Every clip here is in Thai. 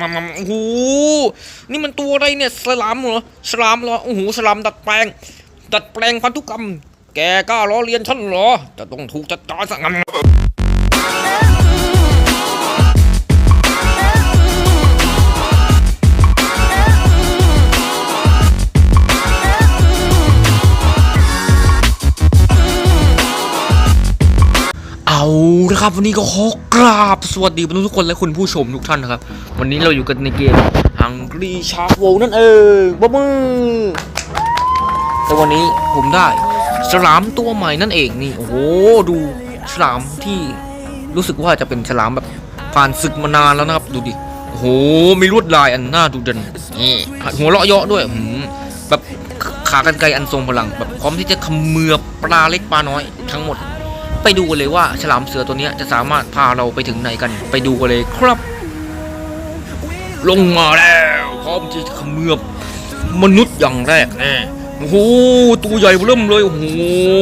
มามาโอ้โห นี่มันตัวอะไรเนี่ย สลามเหรอ สลามเหรอ โอ้โห สลามดัดแปลง ดัดแปลงพันธุกรรม แกกล้าล้อเลียนฉันเหรอ จะต้องถูกจัดการสักงำ ละครับวันนี้ก็ขอกราบ สวัสดีทุกคนและคุณผู้ชมทุกท่านนะครับ วันนี้เราอยู่กันในเกมฮังกีชาร์โวนั่นเองบ๊มือแต่วันนี้ผมได้ฉลามตัวใหม่นั่นเองนี่โอ้โหดูฉลามที่รู้สึกว่าจะเป็นฉลามแบบผ่านศึกมานานแล้วนะครับดูดิโอ้โหมีลวดลายอันน่าดูดันนี่หัวเราะเยาะด้วยหืแบบขากรรไกรอันทรงพลังแบบพร้อมที่จะขมือปลาเล็กปลาน้อยทั้งหมด ไปดูกันเลยว่าฉลามเสือตัวนี้จะสามารถพาเราไปถึงไหนกัน ไปดูกันเลยครับ ลงมาแล้วพร้อมที่จะเขมือบมนุษย์อย่างแรกแน่โอ้โหตัวใหญ่เริ่มเลยโอ้โห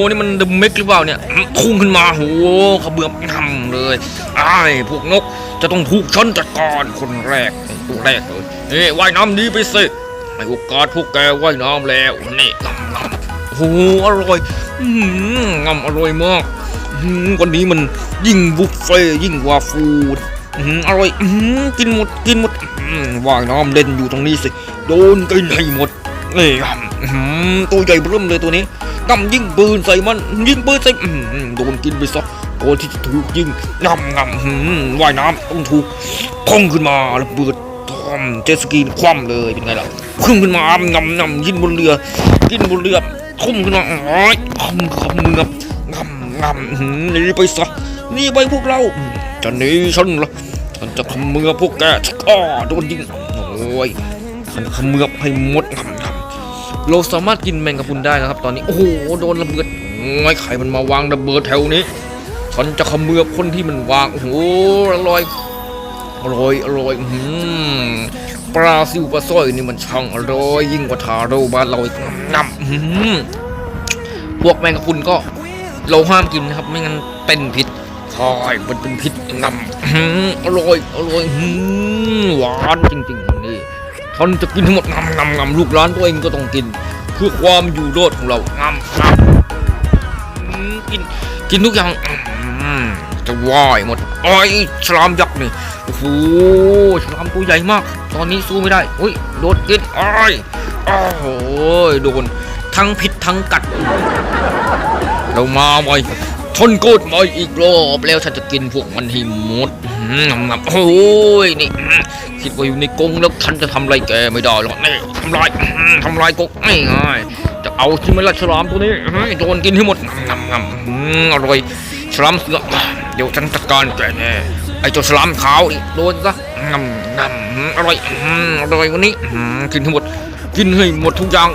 นี่มันเดอะเม็กหรือเปล่าเนี่ยพุ่งขึ้นมาโอ้โหเขมือบทำเลยไอ้พวกนกจะต้องถูกฉันจัดการคนแรกตัวแรกเลยเฮ้ว่ายน้ำหนี้ไปสิให้โอกาสพวกแกว่ายน้ำแล้วนี่งำงำโอ้โหอร่อยอืมงำอร่อยมาก วันนี้มันยิ่งบุฟเฟ่ยิ่งกว่าฟูดอร่อยกินหมดกินหมดว่ายน้ำเล่นอยู่ตรงนี้สิ โดนกินให้หมดนี่ครับอืมตัวใหญ่เริ่มเลยตัวนี้กำยิงปืนใส่มันยิงปืนใส่โดนกินไปซะก่อนที่จะถูกยิงงำงำว่ายน้ำต้องถูกพุ่งขึ้นมาระเบิดทอมเจสกีคว่ำเลยเป็นไงล่ะพุ่งขึ้นมางำงำยินบนเรือ กินบนเรือทุ่มขึ้นมาอ้ยคำคำเงบ งำงำหืมนีไปซะหนีไปพวกเรา จะหนีฉันเหรอฉันจะขมือพวกแกอ้อโดนยิงโอ้ยฉันขมือให้หมดงำงำเราสามารถกินแมงกะพรุนได้นะครับ ตอนนี้โอ้โหโดนระเบิดโอ้ยใครมันมาวางระเบิดแถวนี้ฉันจะขมือคนที่มันวางโอ้โหอร่อยอร่อยอร่อยหืมปลาซิวปลาสร้อยนี่มันช่างอร่อยยิ่งกว่าทาโร่บ้านเราอีกงำพวกแมงกะพรุนก็ เราห้ามกินนะครับ ไม่งั้นเป็นพิษใช่มันเป็นพิษนำอื้ออร่อยอร่อยอื้อหวานจริงๆอันนี่ท่านจะกินทั้งหมดงำงำงำลูกร้านตัวเองก็ต้องกิน เพื่อความอยู่รอดของเรางำงำอื้อกินกินทุกอย่างอื้อจะว่ายหมดไอ้ยฉลามยักษ์นี่โอ้โหฉลามตัวใหญ่มาก ตอนนี้สู้ไม่ได้อุ้ยโดนกินไอ้ายโอ้โหโดนทั้งพิษทั้งกัด เรามาใหม่ชนโกดใหม่อีกรอบแล้วฉันจะกินพวกมันให้หมดอืมงำๆโอ้ยนี่คิดว่าอยู่ในกรงแล้วฉันจะทำอะไรแกไม่ได้หรอกนี่ทำลายทำลายกรงไม่ง่ายจะเอาที่มันละฉลามตัวนี้โดนกินให้หมดงำงำๆอืมอร่อยฉลามเสือเดี๋ยวฉันจัดการแกแน่ไอ้เจ้าฉลามขาวนี่โดนซะงำงำอืมอร่อยอร่อยวันนี้กินให้หมด กินให้หมดทุกอย่าง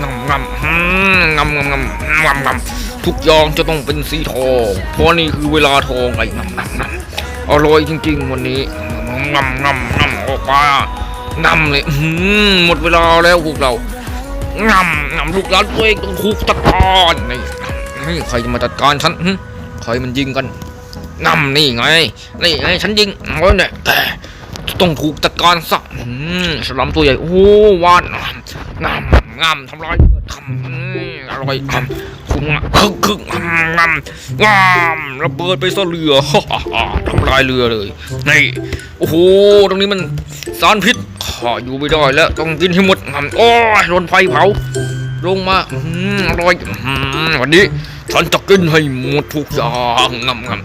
งำงำอืมงำงำงำงำงำ ทุกอย่างจะต้องเป็นสีทอง เพราะนี่คือเวลาทองไอ้งำงำงำอร่อยจริง ๆ วันนี้งำงำงำออกมางำเลยหมดเวลาแล้วพวกเรางำงำลูกหลานตัวเองต้องคุกตะกอนนี่นี่ใครจะมาจัดการฉันใครมันยิงกันงำนี่ไงนี่ไงฉันยิงโอ้ยเนี่ยต้องถูกจัดการซะอืมฉลามตัวใหญ่โอ้วานงามงามทำลายทำ อืมอร่อยทำคุ้มอะคึกคึกงามงามงามระเบิดไปซะเรือฮ่าฮ่าทำลายเรือเลยนี่โอ้โหตรงนี้มันสารพิษข้าอยู่ไม่ได้แล้วต้องกินให้หมดงามโอ้ยโดนไฟเผาลงมาอืมอร่อยวันนี้ฉันจะกินให้หมดทุกอย่างงามงาม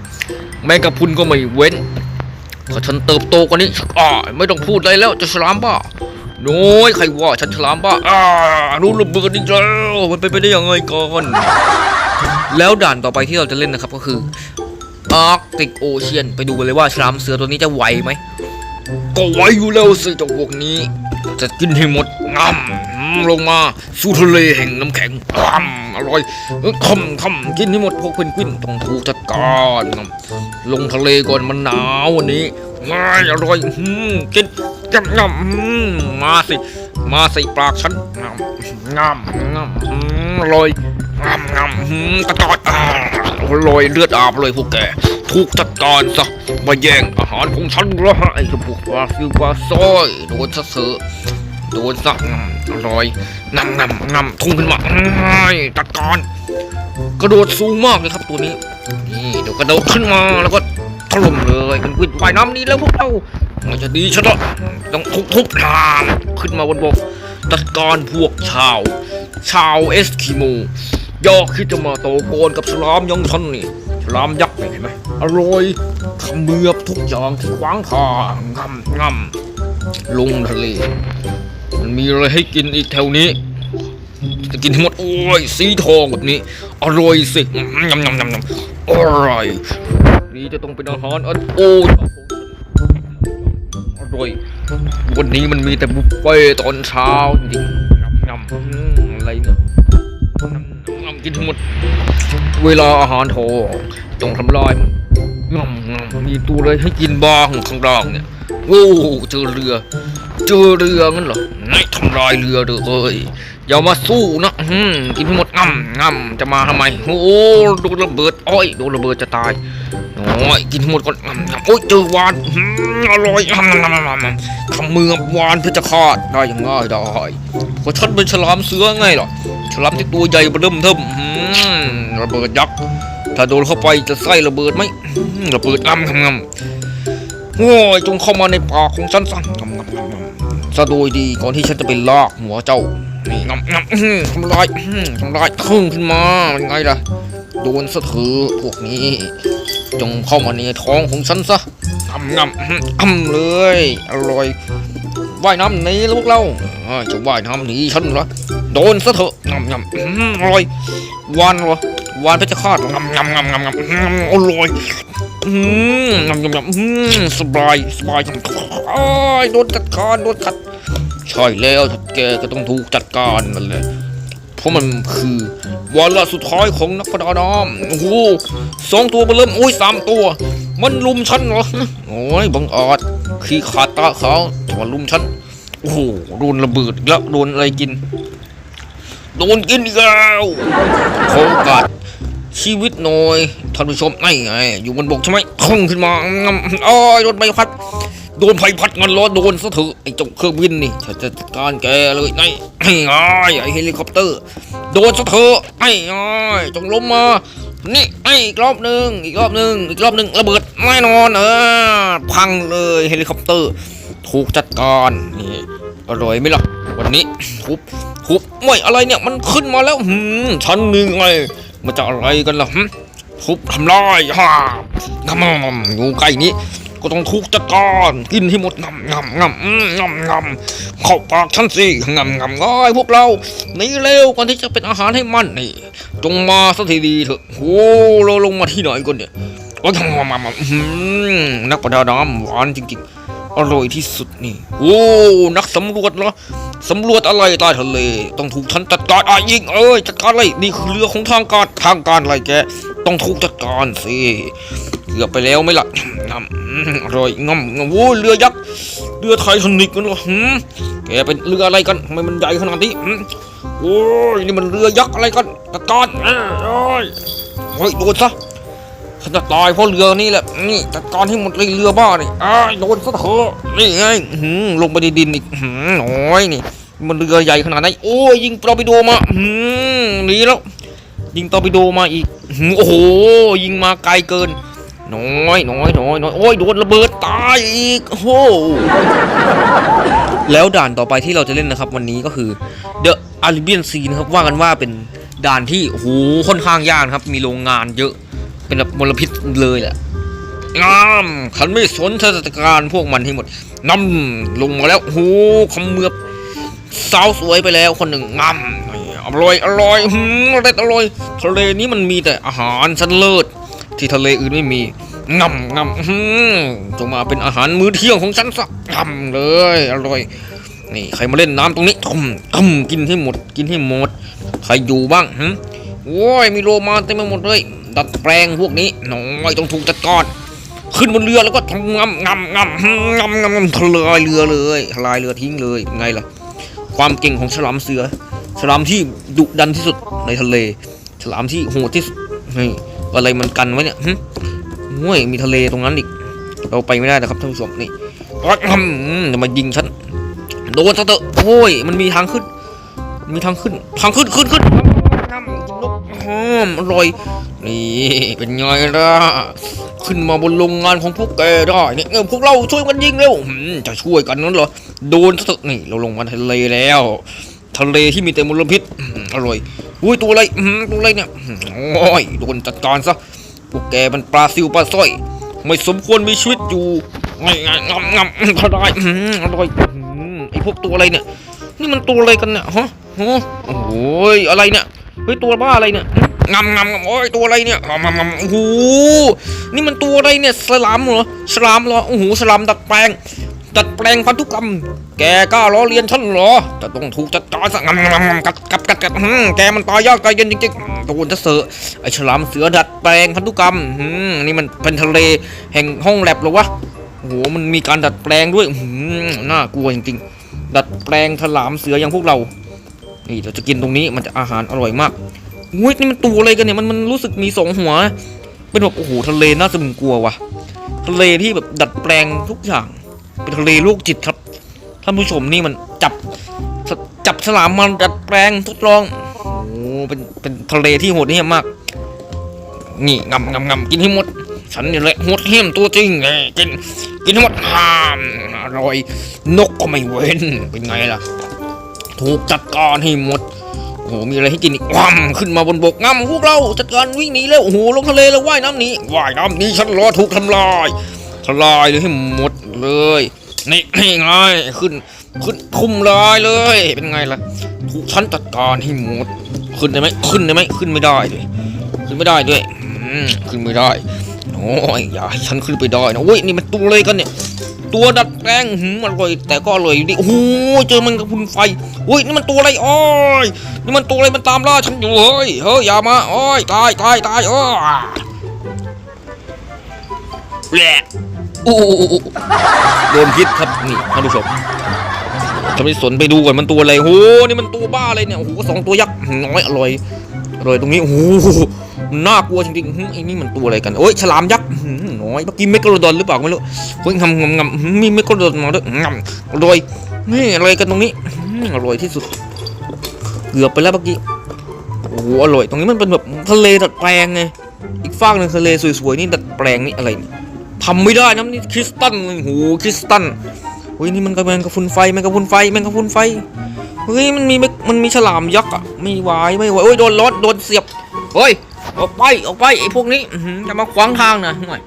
แมงกะพุนก็ไม่เว้นถ้าฉันเติบโตกว่านี้อ่าไม่ต้องพูดอะไรแล้วจะฉลามบ้า น้ยใครว่าฉันฉลามบ้าอ่ารู้ระเบิดอีกแล้วมันเป็นไปได้ยังไงก่อนแล้วด่านต่อไปที่เราจะเล่นนะครับก็คือ Arctic Ocean ไปดูกันเลยว่าฉลามเสือตัวนี้จะไหวไหมก็ไหวอยู่แล้วสิเจ้าพวกนี้ จะกินให้หมดงำลงมาสู่ทะเลแห่งน้ำแข็งงำอร่อยคำคำกินให้หมดพวกเพนกวินต้องถูกจัดการลงทะเลก่อนมันหนาววันนี้ ง่าอร่อยอืมกินจำงำอืมมาสิ มาสิปากฉันงำงำงำอืมอร่อยงำงำอืมตะกอดอ่าโอ้ลอยเลือดอาบเลยพวกแกถูกจัดการซะมาแย่งอาหารของฉันเหรอไอ้พวกปลาซิวปลาซอยโดนซะเสือโดนซะงำอร่อยงำงำงำทุ่งขึ้นมาอื้อจัดการกระโดดสูงมากเลยครับตัวนี้ นี่เดี๋ยวกระโดดขึ้นมาแล้วก็ ถล่มเลยมันวิ่งว่ายน้ำนี้แล้วพวกเรามันจะดีชะละต้องทุบทุบๆน้ำขึ้นมาบนบกจัดการพวกชาว ชาวเอสกิโมยอกคิดจะมาโตโกนกับฉลามยังฉันนี่ฉลามยักษ์นี่เห็นไหมอร่อยขมือบทุกอย่างที่ขวางทางงำงำลงทะเล มันมีอะไรให้กินอีกแถวนี้จะกินทั้งหมดโอ้ยสีทองแบบนี้ อร่อยสิยำยำยำยำอร่อย นี่จะต้องเป็นอาหารอันโอ้ยอร่อย วันนี้มันมีแต่บุฟเฟ่ตอนเช้าจริงๆยำยำอืมอะไรเนี่ยยำกินทั้งหมด เวลาอาหารโถต้องทำลายมันยำยำมีตัวอะไรให้กินบ้างข้างล่างเนี่ยโอ้เจอเรือ เจอเรืองั้นเหรอไม่ทำลายเรือเลยเอ้ยอย่ามาสู้นะอืมกินให้หมดง่ำง่ำจะมาทำไม โอ้โดนระเบิดอ้อยโดนระเบิดจะตาย โอ้ยกินห้หมดก่อนโอ้ยเจอวานอร่อยง่ำง่ำง่ำง่ำทำมือกับวานเพื่อจะคาดได้อยังง่ายได้เพราะฉันเป็นฉลามเสือไงหรอฉลามที่ตัวใหญ่เบิ่มเทิมระเบิดยักษ์ถ้าโดนเข้าไปจะไส้ระเบิดไหมระเบิดง่ำง่ำงำโอ้ยจงเข้ามาในปากของฉันซะงำงำงำงำซะโดยดีก่อนที่ฉันจะไปลากหัวเจ้านี่งำงำทำลายทำลายครึ่งขึ้นมาเป็นไงล่ะโดนซะเถอพวกนี้ จงเข้ามาในท้องของฉันซะงำงำอื้อหืออ้ำเลย อร่อย ว่ายน้ำหนีลูกเราเอ้ยจะว่ายน้ำหนีฉันเหรอ โดนซะเถอะงำงำอื้อหืออร่อย วานเหรอ วานเพชรฆาตเหรองำงำงำงำงำอื้อหืออร่อยอืมยำยำยำอืมสบายสบายจังโอ้ยโดนจัดการโดนขัด ใช่แล้วแกก็ต้องถูกจัดการนั่นแหละ เพราะมันคือวาระสุดท้ายของนักประดาน้ำโอ้โหสองตัวมันเริ่มโอ้ยสามตัว มันลุมฉันเหรอโอ้ยบังอาจขี้ขาดตาขาวแต่ว่าลุมฉันโอ้โหโดนระเบิดแล้วโดนอะไรกิน โดนกินอีกแล้วขอโอกาสชีวิตหน่อยท่านผู้ชมไอ้ไงอยู่บนบกใช่ไหมพุ่งขึ้นมาอ้อยโดนใบพัด โดนไฟพัดเงินล้อโดนซะเถอะไอ้เจ้าเครื่องบินนี่ฉันจะจัดการแกเลยไอ้ไอ้ไงไอ้เฮลิคอปเตอร์ โดนซะเถอะไอ้ไงจงล้มมานี่ไอ้อีกรอบหนึ่งอีกรอบหนึ่งอีกรอบหนึ่งระเบิดแน่นอนเออพังเลยเฮลิคอปเตอร์ ถูกจัดการนี่อร่อยไหมล่ะวันนี้ทุบทุบไม่อะไรเนี่ยมันขึ้นมาแล้วหืมชั้นหนึ่งไงมันจะอะไรกันล่ะทุบทำลายฮ่างำงำอยู่ใกล้นี้ ก็ต้องถูกจัดการกินให้หมดงำงำงำอืมงำงำเข้าปากฉันสิงำงำง่ายพวกเราหนีเร็วก่อนที่จะเป็นอาหารให้มันนี่จงมาสักทีดีเถอะโอ้เราลงมาที่ไหนกันเนี่ยโอ้ยงำงำงำอืมนักประดาน้ำหวานจริงๆ อร่อยที่สุดนี่ โอ้ นักสำรวจเหรอสำรวจอะไรใต้ทะเล ต้องถูกฉันจัดการอะยิงเอ้ยจัดการเลยนี่คือเรือของทางการทางการอะไรแก ต้องถูกจัดการสิ เกือบไปแล้วไม่ล่ะอร่อยงำงำโอ้ยเรือยักษ์เรือไททานิกกันเหรอแกเป็นเรืออะไรกันทำไมมันใหญ่ขนาดนี้โอ้ยนี่มันเรือยักษ์อะไรกันจัดการเอ้ยโอ้ยโดนซะฉันจะตายเพราะเรือนี่แหละนี่จัดการให้หมดเลยเรือบ้านี่อ้าโดนซะเถอะนี่ไงหือลงไปในดินอีกน้อหือโอ้ยนี่มันเรือใหญ่ขนาดไหนโอ้ยยิงตอร์ปิโดมาหือหนีแล้ว ยิงตอร์ปิโดมาอีกโอ้โหยิงมาไกลเกิน น้อยน้อยน้อยน้อยโอ้ยโดนระเบิดตายอีกโหแล้วด่านต่อไปที่เราจะเล่นนะครับ วันนี้ก็คือ The Arabian Sea นะครับว่ากันว่าเป็นด่านที่โหค่อนข้างยากครับ มีโรงงานเยอะ เป็นแบบมลพิษเลยแหละงามขันไม่สนเทศการพวกมันให้หมดนำลงมาแล้วโหคำเมือบสาวสวยไปแล้วคนหนึ่งงามอร่อยอร่อยหืมอร่อยอร่อยทะเลนี้มันมีแต่อาหารชั้นเลิศ ที่ทะเลอื่นไม่มีงำงำหืมจงมาเป็นอาหารมื้อเที่ยงของฉันสักงำเลยอร่อยนี่ใครมาเล่นน้ำตรงนี้ทุ่มทุ่มกินให้หมด กินให้หมด ใครอยู่บ้างหึโอ้ยมีโรมาเต็มไปหมดเลย ดัดแปลงพวกนี้หน่อยต้องถูกจัดการขึ้นบนเรือแล้วก็ทำงำงำงำงำงำงำทลายเรือเลยทลายเรือทิ้งเลยไงล่ะ ความเก่งของฉลามเสือ ฉลามที่ดุดันที่สุดในทะเล ฉลามที่โหดที่สุดนี่ อะไรมันกันไว้เนี่ยหึโอ้ยมีทะเลตรงนั้นอีก เราไปไม่ได้นะครับท่านผู้ชมนี่จะมายิงฉันโดนซะเถอะโอ้ยมันมีทางขึ้น มีทางขึ้น ทางขึ้นขึ้นขึ้นน้ำกินนกหอมอร่อย นี่เป็นไงล่ะขึ้นมาบนโรงงานของพวกแกได้เนี่ยเออพวกเราช่วยกันยิงเร็วจะช่วยกันนั้นเหรอโดนซะเถอะนี่เราลงมาทะเลแล้ว ทะเลที่มีแต่มลพิษอร่อย อุ้ยตัวอะไรอืมตัวอะไรเนี่ยโอ้ยโดนจัดการซะพวกแกมันปลาซิวปลาสร้อย ไม่สมควรมีชีวิตอยู่งงงำงำทลายอืมอร่อยอืมไอพวกตัวอะไรเนี่ย นี่มันตัวอะไรกันเนี่ยฮะฮะโอ้ยอะไรเนี่ยเฮ้ยตัวบ้าอะไรเนี่ยงำงำงำโอ้ยตัวอะไรเนี่ยงำงำงำโอ้โหนี่มันตัวอะไรเนี่ยสลามเหรอสลามเหรอโอ้โหสลามดัดแปลง ดัดแปลงพันธุกรรม แกกล้าล้อเลียนฉันเหรอ จะต้องถูกจัดการซะงำงำงำกัดกัดกัดกัดแกมันตายยากตายเย็นจริงๆโดนจะเสอไอฉลามเสือดัดแปลงพันธุกรรมนี่มันเป็นทะเลแห่งห้องแลบหรอวะโอ้โหมันมีการดัดแปลงด้วยอืมน่ากลัวจริงๆ ดัดแปลงฉลามเสืออย่างพวกเรา นี่เราจะกินตรงนี้มันจะอาหารอร่อยมากอุ้ยนี่มันตัวอะไรกันเนี่ยมันมันรู้สึกมีสองหัว เป็นแบบโอ้โหทะเลน่าสมึงกลัวว่ะทะเลที่แบบดัดแปลงทุกอย่าง เป็นทะเลโรคจิตครับ ท่านผู้ชมนี่มันจับจับฉลามมันดัดแปลงทดลองโอ้เป็นเป็นทะเลที่โหดเหี้ยมมาก นี่งำงำงำกินให้หมด ฉันนี่แหละโหดเหี้ยมตัวจริงไงกินกินให้หมดห้ามอร่อยนกก็ไม่เว้นเป็นไงล่ะ ถูกจัดการให้หมดโอ้โหมีอะไรให้กินอีกว่ำขึ้นมาบนบกงำพวกเราจัดการวิ่งหนีแล้วโอ้โหลงทะเลแล้วว่ายน้ำหนีว่ายน้ำหนีฉันรอถูกทำลาย ทลายเลยให้หมดเลยนี่นี่ไงขึ้นขึ้นทุ่มลายเลย เป็นไงล่ะถูกฉันจัดการให้หมด ขึ้นได้ไหมขึ้นได้ไหมขึ้นไม่ได้เลยขึ้นไม่ได้ด้วยขึ้นไม่ได้โอ้ยอย่าให้ฉันขึ้นไปได้นะโอ้ยนี่มันตัวอะไรกันเนี่ยตัวดัดแปลงหืมอร่อยแต่ก็อร่อยอยู่ดีโอ้โหเจอมันกับพุนไฟโอ้ยนี่มันตัวอะไรโอ้ยนี่มันตัวอะไรมันตามล่าฉันอยู่เฮ้ยเฮ้ยอย่ามาโอ้ยตายตายตายโอ้แหละ อู้โดนพิษครับนี่ท่านผู้ชมจะไปสนไปดูก่อนมันตัวอะไรโอ้โหนี่มันตัวบ้าอะไรเนี่ยโอ้โหสองตัวยักษ์น้อยอร่อยอร่อยตรงนี้โอ้โหน่ากลัวจริงๆไอ้นี่มันตัวอะไรกันโอ้ยฉลามยักษ์น้อยเมื่อกี้เมกะโลดอนหรือเปล่าไม่รู้เฮ้ยงำงำงำหืมมีเมกะโลดอนมาด้วยงำอร่อยนี่อะไรกันตรงนี้อร่อยที่สุด เกือบไปแล้วเมื่อกี้โอ้โหอร่อยตรงนี้มันเป็นแบบทะเลดัดแปลงไงอีกฟากหนึ่งทะเลสวยๆนี่ดัดแปลงนี่อะไรเนี่ย ทำไม่ได้นะนี่คริสตัลโอ้โหคริสตัลเฮ้ยนี่มันกระแมงกระพุนไฟแมงกระพุนไฟแมงกระพุนไฟเฮ้ยมันมีมันมีฉลามยักษ์อะไม่ไหวไม่ไหวโอ้ยโดนร้อนโดนเสียบเฮ้ยออกไปออกไปไอ้พวกนี้อืจะมาขวางทางนะห่วย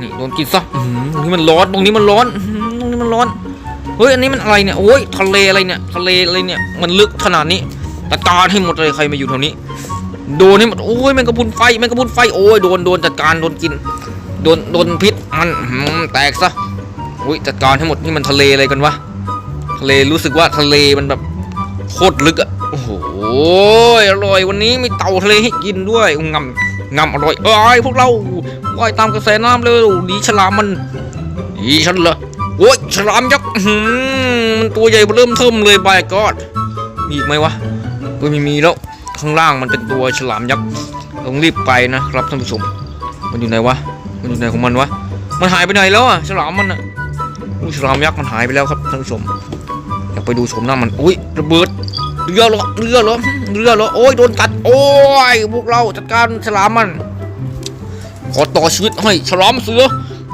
นี่โดนกินซะอืตรงนี้มันร้อนตรงนี้มันร้อนตรงนี้มันร้อนเฮ้ยอันนี้มันอะไรเนี่ยโอ้ยทะเลอะไรเนี่ยทะเลอะไรเนี่ยมันลึกขนาดนี้จัดการให้หมดเลยใครมาอยู่แถวนี้ โดนให้หมดโอ้ยแมงกะพุนไฟแมงกะพุนไฟโอ้ยโดนโดนจัดการโดนกิน โดนโดนพิษมันแตกซะโอ้ยจัดการให้หมดนี่มันทะเลอะไรกันวะทะเลรู้สึกว่าทะเลมันแบบโคตรลึกอะโอ้โหอร่อยวันนี้มีเต่าทะเลให้กินด้วยงำงำอร่อยเอ้ยพวกเราว่ายตามกระแสน้ำเลยดีฉลามมันดีฉันเหรอโอ้ยฉลามยักษ์มันตัวใหญ่เริ่มเทิมเลยบายกอดมีอีกไหมวะเฮ้ยไม่มีแล้วข้างล่างมันเป็นตัวฉลามยักษ์ต้องรีบไปนะครับท่านผู้ชมมันอยู่ไหนวะ มันอยู่ไหนของมันวะ มันหายไปไหนแล้วอะฉลามมันอะอุ้ฉลามยักษ์มันหายไปแล้วครับท่านผู้ชม อยากไปดูชมหน้ามัน อุ้ยระเบิด เรือเหรอเรือเหรอเรือเหรอโอ้ยโดนกัด โอ้ยพวกเราจัดการฉลามมัน ขอต่อชีวิตให้ฉลามเสือ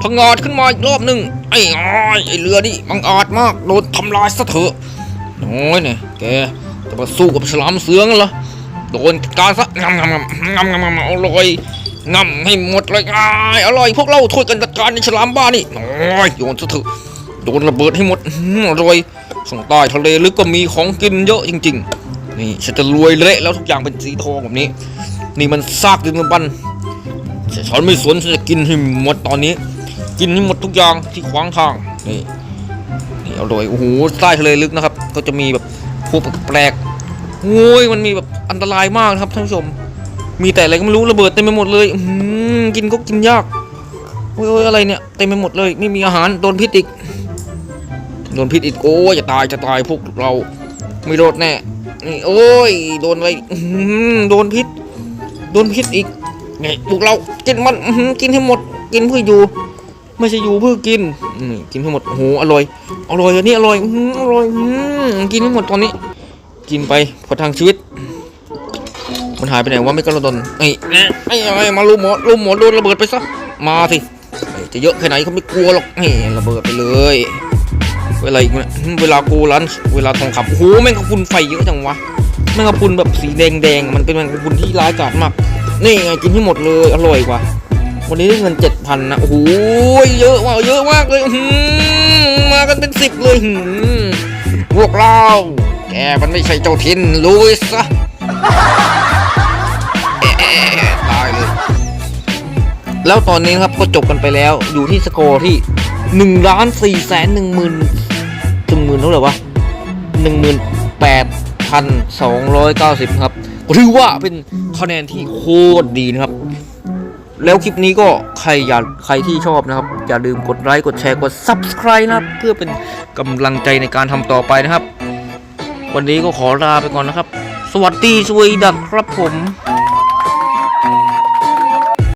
พังงาดขึ้นมาอีกรอบหนึ่งไอ้อ้ายไอ้เรือนี่บังอาจมาก โดนทำลายซะเถอะโอ้ยเนี่ยแกจะมาสู้กับฉลามเสืองั้นเหรอ โดนจัดการซะงำงำงำงำงำงำอร่อย งำให้หมดเลยอ้ายอร่อยพวกเราช่วยกันจัดการในฉลามบ้านี่โอ้ยโยนซะเถอะโดนระเบิดให้หมดอร่อยข้างใต้ทะเลลึกก็มีของกินเยอะจริง ๆ นี่ฉันจะรวยเละแล้วทุกอย่างเป็นสีทองแบบนี้ นี่มันซากดึงบันแต่ฉันไม่สนฉันจะกินให้หมดตอนนี้ กินให้หมดทุกอย่างที่ขวางทางนี่นี่อร่อยโอ้โหใต้ทะเลลึกนะครับ ก็จะมีแบบพวกแปลกโอ้ยมันมีแบบอันตรายมากนะครับท่านผู้ชม มีแต่อะไรก็ไม่รู้ระเบิดเต็มไปหมดเลยอื้อหือกินก็กินยากโอ้ยอะไรเนี่ยเต็มไปหมดเลยไม่มีอาหารโดนพิษอีกโดนพิษอีกโอ้ยจะตายจะตายพวกเราไม่รอดแน่นี่โอ้ยโดนอะไรอื้อหือโดนพิษ โดนพิษอีกไงพวกเรากินมันกินให้หมด กินเพื่ออยู่ ไม่ใช่อยู่เพื่อกินกินให้หมดโอ้โหอร่อยอร่อยอันนี้อร่อยอื้อร่อยอื้อหือกินให้หมดตอนนี้ กินไปประทังชีวิต มันหายไปไหนวะไม่กระโดนไอ้ไอ้ไอ้ไอ้มาลุมหมอลุมหมอโดนระเบิดไปซะมาสิไอ้จะเยอะแค่ไหนเขาไม่กลัวหรอกนี่ระเบิดไปเลย เวลาอีกเนี่ยเวลากูรันเวลาทองคำโอ้โหแม่งกระพุนไฟเยอะจังวะแม่งกระพุนแบบสีแดงแดงๆมันเป็นแมงกระพุนที่ร้ายกาจมากนี่ไงกินให้หมดเลยอร่อยกว่าวันนี้ได้เงินเจ็ดพันนะโอ้โหเยอะว่ะเยอะมากเลยอื้อหือมากันเป็นสิบเลยหือพวกเราแกมันไม่ใช่เจ้าทินรู้ไว้ซะ แล้วตอนนี้ครับก็จบกันไปแล้วอยู่ที่สกอร์ที่หนึ่งล้านสี่แสนหนึ่งหมื่นถึงหมื่นเท่าไหร่วะหนึ่งหมื่นแปดพันสองร้อยเก้าสิบครับก็ถือว่าเป็นคะแนนที่โคตรดีนะครับ แล้วคลิปนี้ก็ใครอยากใครที่ชอบนะครับ อย่าลืมกดไลค์กดแชร์กด subscribe นะครับ เพื่อเป็นกำลังใจในการทำต่อไปนะครับ วันนี้ก็ขอลาไปก่อนนะครับ สวัสดีสวีดักครับผม